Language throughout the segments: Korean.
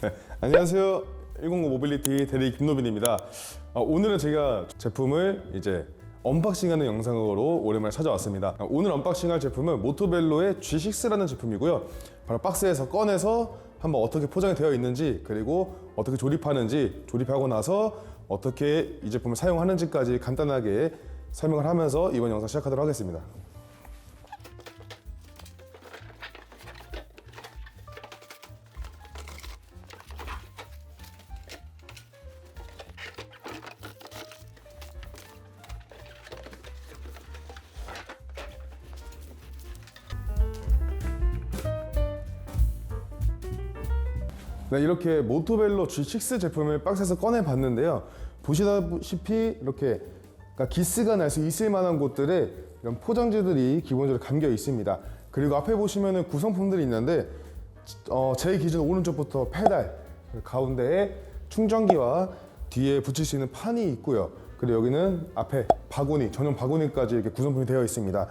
네, 안녕하세요. 109 모빌리티 대리 김노빈입니다. 어, 오늘은 제가 제품을 이제 언박싱하는 영상으로 오랜만에 찾아왔습니다. 어, 오늘 언박싱할 제품은 모토벨로의 G6라는 제품이고요. 바로 박스에서 꺼내서 한번 어떻게 포장이 되어 있는지 그리고 어떻게 조립하는지 조립하고 나서 어떻게 이 제품을 사용하는지까지 간단하게 설명을 하면서 이번 영상 시작하도록 하겠습니다. 네, 이렇게 모토벨로 G6 제품을 박스에서 꺼내 봤는데요. 보시다시피 이렇게 그러니까 기스가 날 수 있을 만한 곳들에 이런 포장지들이 기본적으로 감겨 있습니다. 그리고 앞에 보시면은 구성품들이 있는데 어, 제 기준 오른쪽부터 페달, 그리고 가운데에 충전기와 뒤에 붙일 수 있는 판이 있고요. 그리고 여기는 앞에 바구니, 전용 바구니까지 이렇게 구성품이 되어 있습니다.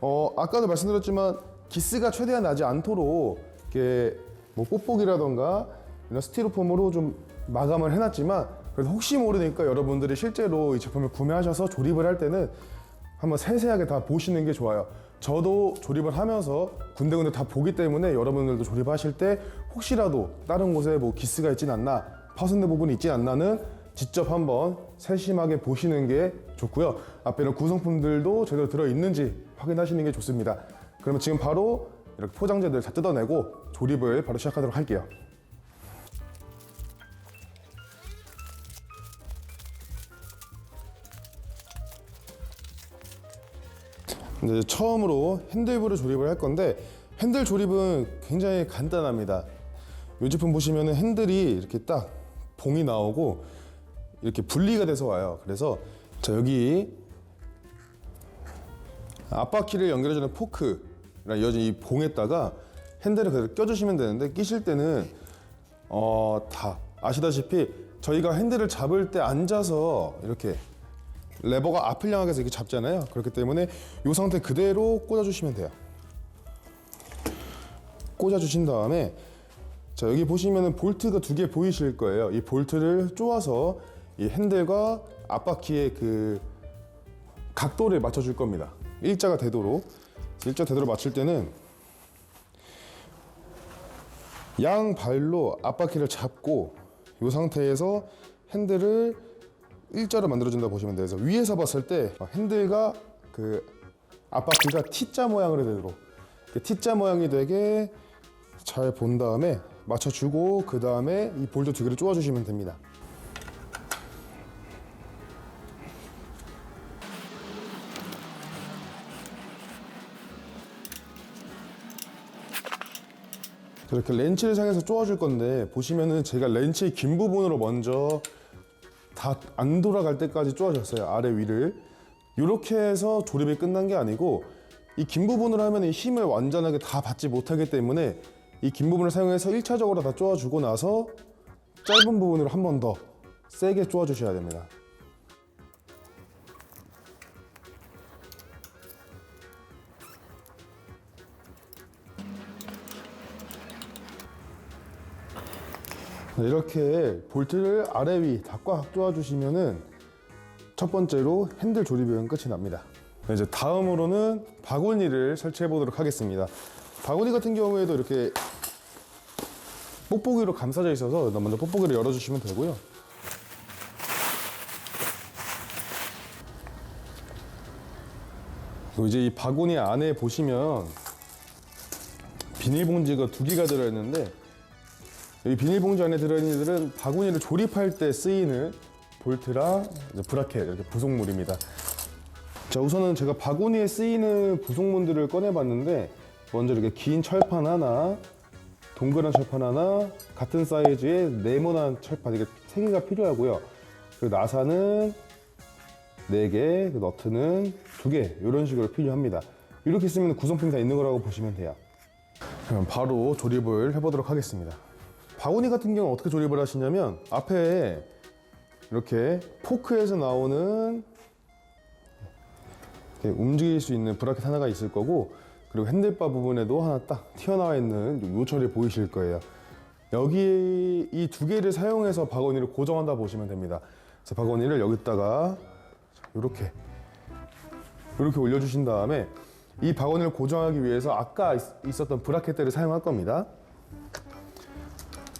어, 아까도 말씀드렸지만 기스가 최대한 나지 않도록 이렇게 뭐 뽁뽁이라던가 이런 스티로폼으로 좀 마감을 해놨지만 그래도 혹시 모르니까 여러분들이 실제로 이 제품을 구매하셔서 조립을 할 때는 한번 세세하게 다 보시는 게 좋아요. 저도 조립을 하면서 군데군데 다 보기 때문에 여러분들도 조립하실 때 혹시라도 다른 곳에 뭐 기스가 있진 않나 파손된 부분이 있진 않나는 직접 한번 세심하게 보시는 게 좋고요. 앞에 이런 구성품들도 제대로 들어있는지 확인하시는 게 좋습니다. 그러면 지금 바로 이렇게 포장재들 다 뜯어내고 조립을 바로 시작하도록 할게요. 이제 처음으로 핸들부를 조립을 할 건데 핸들 조립은 굉장히 간단합니다. 이 제품 보시면은 핸들이 이렇게 딱 봉이 나오고 이렇게 분리가 돼서 와요. 그래서 자 여기 앞바퀴를 연결해주는 포크랑 이어진 이 봉에다가 핸들을 그대로 껴주시면 되는데 끼실 때는 어, 다 아시다시피 저희가 핸들을 잡을 때 앉아서 이렇게 레버가 앞을 향하게 해서 이렇게 잡잖아요. 그렇기 때문에 이 상태 그대로 꽂아주시면 돼요. 꽂아주신 다음에 자 여기 보시면은 볼트가 두 개 보이실 거예요. 이 볼트를 쪼아서 이 핸들과 앞바퀴의 그 각도를 맞춰줄 겁니다. 일자가 되도록 일자 되도록 맞출 때는 양 발로 앞바퀴를 잡고 이 상태에서 핸들을 일자로 만들어준다 보시면. 그래서 위에서 봤을 때 핸들과 그 앞바퀴가 T자 모양으로 되도록 이렇게 T자 모양이 되게 잘 본 다음에 맞춰주고 그 다음에 이 볼트 두 개를 쪼아주시면 됩니다. 이렇게 렌치를 사용해서 쪼아줄 건데 보시면은 제가 렌치의 긴 부분으로 먼저 다 안 돌아갈 때까지 쪼아줬어요 아래 위를. 이렇게 해서 조립이 끝난 게 아니고 이 긴 부분으로 하면 이 힘을 완전하게 다 받지 못하기 때문에 이 긴 부분을 사용해서 1차적으로 다 쪼아주고 나서 짧은 부분으로 한 번 더 세게 쪼아주셔야 됩니다 이렇게 볼트를 아래 위다꽉 조아주시면은 첫 번째로 핸들 조립은 끝이 납니다. 네, 이제 다음으로는 바구니를 설치해 보도록 하겠습니다. 바구니 같은 경우에도 이렇게 뽁뽁이로 감싸져 있어서 먼저 뽁뽁이를 열어주시면 되고요. 이제 이 바구니 안에 보시면 비닐봉지가 두 개가 들어있는데 이 비닐봉지 안에 들어있는 이들은 바구니를 조립할 때 쓰이는 볼트랑 브라켓 이렇게 부속물입니다. 자 우선은 제가 바구니에 쓰이는 부속물들을 꺼내봤는데 먼저 이렇게 긴 철판 하나, 동그란 철판 하나, 같은 사이즈의 네모난 철판 이게 세 개가 필요하고요. 그리고 나사는 네 개, 그 너트는 두 개, 이런 식으로 필요합니다. 이렇게 쓰면 구성품이 다 있는 거라고 보시면 돼요. 그럼 바로 조립을 해보도록 하겠습니다. 바구니 같은 경우는 어떻게 조립을 하시냐면 앞에 이렇게 포크에서 나오는 움직일 수 있는 브라켓 하나가 있을 거고 그리고 핸들바 부분에도 하나 딱 튀어나와 있는 요철이 보이실 거예요. 여기 이 두 개를 사용해서 바구니를 고정한다 보시면 됩니다. 그래서 바구니를 여기다가 이렇게 이렇게 올려주신 다음에 이 바구니를 고정하기 위해서 아까 있- 있었던 브라켓들을 사용할 겁니다.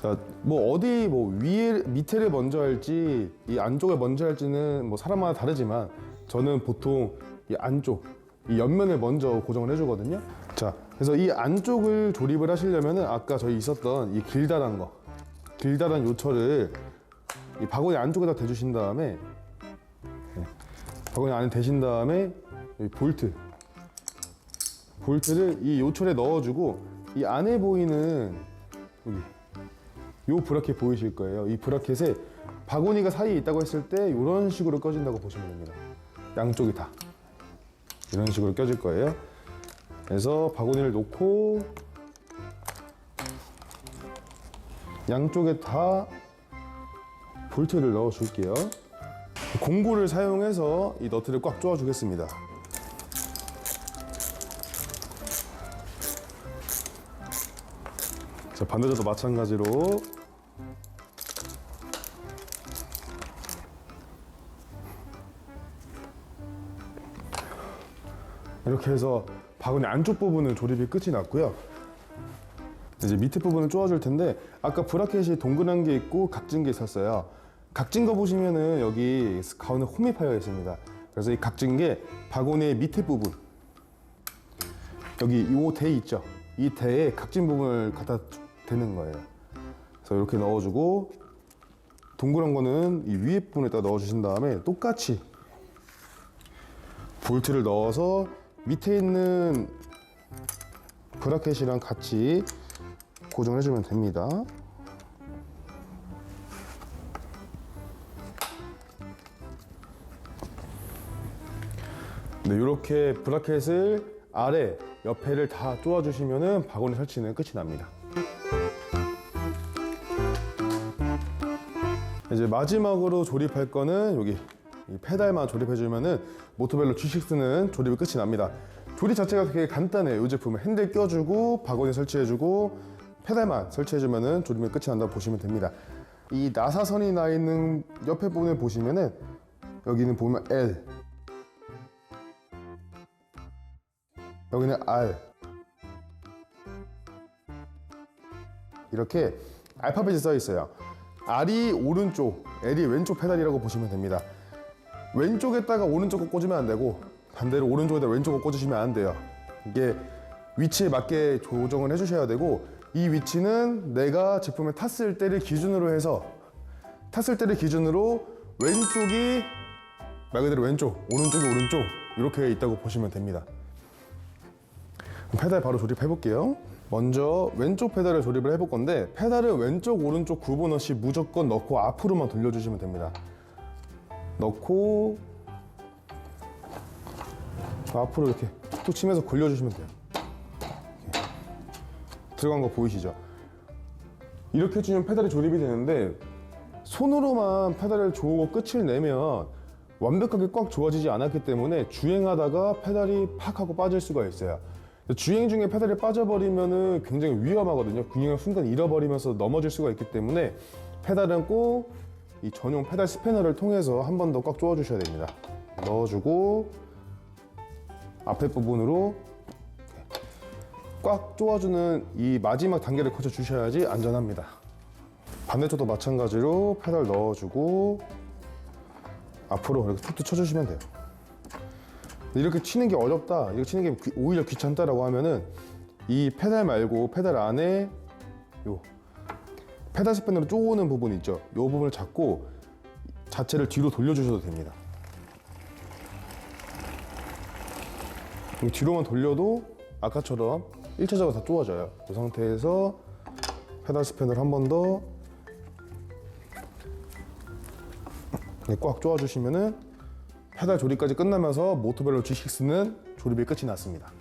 자, 뭐 어디 뭐 위에 밑에를 먼저 할지 이 안쪽을 먼저 할지는 뭐 사람마다 다르지만 저는 보통 이 안쪽 이 옆면을 먼저 고정을 해주거든요. 자, 그래서 이 안쪽을 조립을 하시려면은 아까 저희 있었던 이 길다란 거, 길다란 요철을 이 바구니 안쪽에다 대주신 다음에 네, 바구니 안에 대신 다음에 이 볼트, 볼트를 이 요철에 넣어주고 이 안에 보이는 여기 요 브라켓 보이실 거예요. 이 브라켓에 바구니가 사이에 있다고 했을 때 이런 식으로 꺼진다고 보시면 됩니다. 양쪽이 다 이런 식으로 껴질 거예요. 그래서 바구니를 놓고 양쪽에 다 볼트를 넣어 줄게요. 공구를 사용해서 이 너트를 꽉 조아 주겠습니다. 자, 반대쪽도 마찬가지로 이렇게 해서 바구니 안쪽 부분은 조립이 끝이 났고요. 이제 밑에 부분을 쪼아줄 텐데 아까 브라켓이 동그란 게 있고 각진 게 있었어요. 각진 거 보시면은 여기 가운데 홈이 파여 있습니다. 그래서 이 각진 게 바구니의 밑에 부분 여기 이대 있죠. 이 대에 각진 부분을 갖다 대는 거예요. 그래서 이렇게 넣어주고 동그란 거는 이 위에 부분에다 넣어주신 다음에 똑같이 볼트를 넣어서 밑에 있는 브라켓이랑 같이 고정해 주면 됩니다. 네, 이렇게 브라켓을 아래 옆에를 다 쪼아 주시면은 바구니 설치는 끝이 납니다. 이제 마지막으로 조립할 거는 여기 이 페달만 조립해 주면은 모토벨로 G6는 조립이 끝이 납니다. 조립 자체가 되게 간단해요. 이 제품은 핸들 껴주고 바구니 설치해주고 페달만 설치해주면은 조립이 끝이 난다 고 보시면 됩니다. 이 나사선이 나 있는 옆에 부분을 보시면은 여기는 보면 L 여기는 R 이렇게 알파벳이 써 있어요. R이 오른쪽, L이 왼쪽 페달이라고 보시면 됩니다. 왼쪽에다가 오른쪽 거 꽂으면 안 되고 반대로 오른쪽에다 왼쪽 거 꽂으시면 안 돼요. 이게 위치에 맞게 조정을 해주셔야 되고 이 위치는 내가 제품을 탔을 때를 기준으로 해서 탔을 때를 기준으로 왼쪽이 말 그대로 왼쪽, 오른쪽이 오른쪽 이렇게 있다고 보시면 됩니다. 페달 바로 조립해 볼게요. 먼저 왼쪽 페달을 조립을 해볼 건데 페달을 왼쪽 오른쪽 구분 없이 무조건 넣고 앞으로만 돌려주시면 됩니다. 넣고 앞으로 이렇게 툭툭 치면서 굴려주시면 돼요. 이렇게. 들어간 거 보이시죠? 이렇게 해주면 페달이 조립이 되는데 손으로만 페달을 조고 끝을 내면 완벽하게 꽉 조아지지 않았기 때문에 주행하다가 페달이 팍 하고 빠질 수가 있어요. 주행 중에 페달이 빠져버리면은 굉장히 위험하거든요. 균형을 순간 잃어버리면서 넘어질 수가 있기 때문에 페달은 꼭 이 전용 페달 스패너를 통해서 한 번 더 꽉 조아주셔야 됩니다. 넣어주고 앞에 부분으로 꽉 조아주는 이 마지막 단계를 거쳐 주셔야지 안전합니다. 반대쪽도 마찬가지로 페달 넣어주고 앞으로 이렇게 툭툭 쳐주시면 돼요. 이렇게 치는 게 어렵다, 이렇게 치는 게 귀- 오히려 귀찮다라고 하면은 이 페달 말고 페달 안에 요 페달 스패너로 쪼는 부분 있죠. 이 부분을 잡고 자체를 뒤로 돌려주셔도 됩니다. 이 뒤로만 돌려도 아까처럼 1차적으로 다 쪼아져요. 이 상태에서 페달 스패너를 한번 더 꽉 쪼아주시면은 페달 조립까지 끝나면서 모토벨로 G6는 조립이 끝이 났습니다.